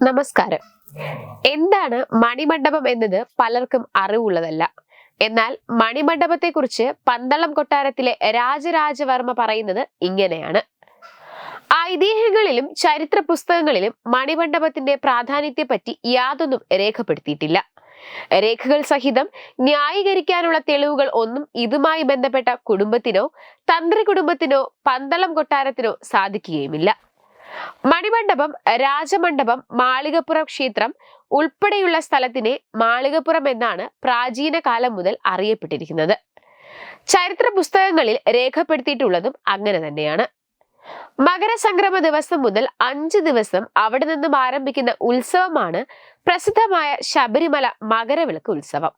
നമസ്കാരം. എന്താണ് മണിമണ്ഡപം എന്നത് പലർക്കും അറിവുള്ളതല്ല. എന്നാൽ മണിമണ്ഡപത്തെക്കുറിച്ച് പന്തളം കൊട്ടാരത്തിലെ രാജരാജവർമ്മ പറയുന്നത് ഇങ്ങനെയാണ്. ഐതിഹ്യങ്ങളിലും ചരിത്ര പുസ്തകങ്ങളിലും മണിമണ്ഡപത്തിന്റെ പ്രാധാന്യത്തെപ്പറ്റി യാതൊന്നും രേഖപ്പെടുത്തിയിട്ടില്ല. രേഖകൾ സഹിതം ന്യായീകരിക്കാനുള്ള തെളിവുകൾ ഒന്നും ഇതുമായി ബന്ധപ്പെട്ട കുടുംബത്തിനോ തന്ത്രി കുടുംബത്തിനോ പന്തളം കൊട്ടാരത്തിനോ സാധിക്കുകയുമില്ല. മണിമണ്ഡപം രാജമണ്ഡപം മാളികപ്പുറം ക്ഷേത്രം ഉൾപ്പെടെയുള്ള സ്ഥലത്തിനെ മാളികപ്പുറം എന്നാണ് പ്രാചീന കാലം മുതൽ അറിയപ്പെട്ടിരിക്കുന്നത്. ചരിത്ര പുസ്തകങ്ങളിൽ രേഖപ്പെടുത്തിയിട്ടുള്ളതും അങ്ങനെ തന്നെയാണ്. മകരസംക്രമ ദിവസം മുതൽ അഞ്ച് ദിവസം അവിടെ നിന്നും ആരംഭിക്കുന്ന ഉത്സവമാണ് പ്രസിദ്ധമായ ശബരിമല മകരവിളക്ക് ഉത്സവം.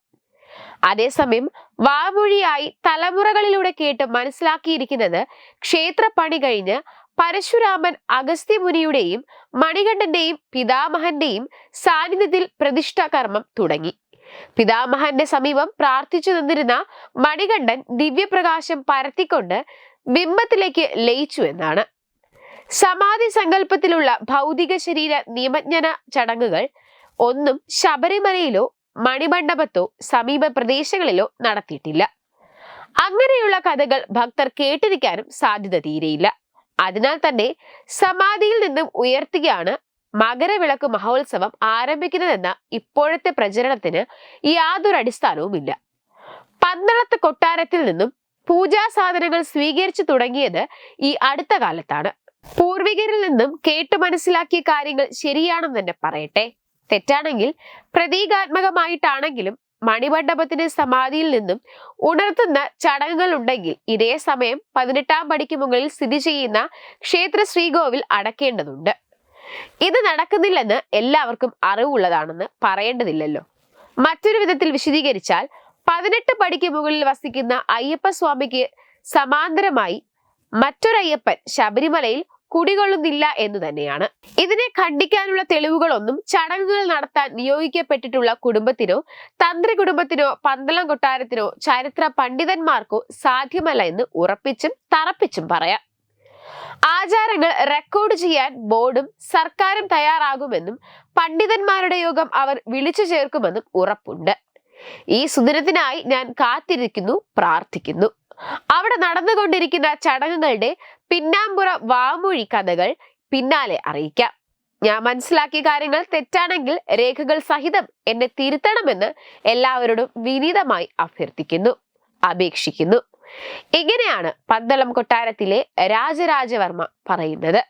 അതേസമയം വാമൊഴിയായി തലമുറകളിലൂടെ കേട്ട് മനസ്സിലാക്കിയിരിക്കുന്നത് ക്ഷേത്രപ്പണി കഴിഞ്ഞ് പരശുരാമൻ അഗസ്ത്യമുനിയുടെയും മണികണ്ഠന്റെയും പിതാമഹന്റെയും സാന്നിധ്യത്തിൽ പ്രതിഷ്ഠാകർമ്മം തുടങ്ങി. പിതാമഹന്റെ സമീപം പ്രാർത്ഥിച്ചു നിന്നിരുന്ന മണികണ്ഠൻ ദിവ്യപ്രകാശം പരത്തിക്കൊണ്ട് ബിംബത്തിലേക്ക് ലയിച്ചു എന്നാണ്. സമാധി സങ്കല്പത്തിലുള്ള ഭൗതിക ശരീര നിയമജ്ഞന ചടങ്ങുകൾ ഒന്നും ശബരിമലയിലോ മണിമണ്ഡപത്തോ സമീപ പ്രദേശങ്ങളിലോ നടത്തിയിട്ടില്ല. അങ്ങനെയുള്ള കഥകൾ ഭക്തർ കേട്ടിരിക്കാനും സാധ്യത തീരെയില്ല. അതിനാൽ തന്നെ സമാധിയിൽ നിന്നും ഉയർത്തുകയാണ് മകരവിളക്ക് മഹോത്സവം ആരംഭിക്കുന്നതെന്ന ഇപ്പോഴത്തെ പ്രചരണത്തിന് യാതൊരു അടിസ്ഥാനവുമില്ല പന്തളത്ത് കൊട്ടാരത്തിൽ നിന്നും പൂജാ സാധനങ്ങൾ സ്വീകരിച്ചു തുടങ്ങിയത് ഈ അടുത്ത കാലത്താണ്. പൂർവികരിൽ നിന്നും കേട്ടു മനസ്സിലാക്കിയ കാര്യങ്ങൾ ശരിയാണെന്ന് തന്നെ പറയട്ടെ. തെറ്റാണെങ്കിൽ പ്രതീകാത്മകമായിട്ടാണെങ്കിലും മണിമണ്ഡപത്തിന്റെ സമാധിയിൽ നിന്നും ഉണർത്തുന്ന ചടങ്ങുകൾ ഉണ്ടെങ്കിൽ ഇതേ സമയം പതിനെട്ടാം പടിക്ക് മുകളിൽ സ്ഥിതി ചെയ്യുന്ന ക്ഷേത്ര ശ്രീകോവിൽ അടക്കേണ്ടതുണ്ട്. ഇത് നടക്കുന്നില്ലെന്ന് എല്ലാവർക്കും അറിവുള്ളതാണെന്ന് പറയേണ്ടതില്ലല്ലോ. മറ്റൊരു വിധത്തിൽ വിശദീകരിച്ചാൽ പതിനെട്ട് പടിക്ക് മുകളിൽ വസിക്കുന്ന അയ്യപ്പ സ്വാമിക്ക് സമാന്തരമായി മറ്റൊരയ്യപ്പൻ ശബരിമലയിൽ കുടികൊള്ളുന്നില്ല എന്ന് തന്നെയാണ്. ഇതിനെ ഖണ്ഡിക്കാനുള്ള തെളിവുകളൊന്നും ചടങ്ങുകൾ നടത്താൻ നിയോഗിക്കപ്പെട്ടിട്ടുള്ള കുടുംബത്തിനോ തന്ത്രി കുടുംബത്തിനോ പന്തളം കൊട്ടാരത്തിനോ ചരിത്ര പണ്ഡിതന്മാർക്കോ സാധ്യമല്ല എന്ന് ഉറപ്പിച്ചും തറപ്പിച്ചും പറയാം. ആചാരങ്ങൾ റെക്കോർഡ് ചെയ്യാൻ ബോർഡും സർക്കാരും തയ്യാറാകുമെന്നും പണ്ഡിതന്മാരുടെ യോഗം അവർ വിളിച്ചു ചേർക്കുമെന്നും ഉറപ്പുണ്ട്. ഈ സുദിനത്തിനായി ഞാൻ കാത്തിരിക്കുന്നു പ്രാർത്ഥിക്കുന്നു. അവിടെ നടന്നുകൊണ്ടിരിക്കുന്ന ചടങ്ങുകളുടെ പിന്നാമ്പുറ വാമൊഴി കഥകൾ പിന്നാലെ അറിയിക്കാം. ഞാൻ മനസ്സിലാക്കിയ കാര്യങ്ങൾ തെറ്റാണെങ്കിൽ രേഖകൾ സഹിതം എന്നെ തിരുത്തണമെന്ന് എല്ലാവരോടും വിനീതമായി അഭ്യർത്ഥിക്കുന്നു അപേക്ഷിക്കുന്നു. ഇങ്ങനെയാണ് പന്തളം കൊട്ടാരത്തിലെ രാജരാജവർമ്മ പറയുന്നത്.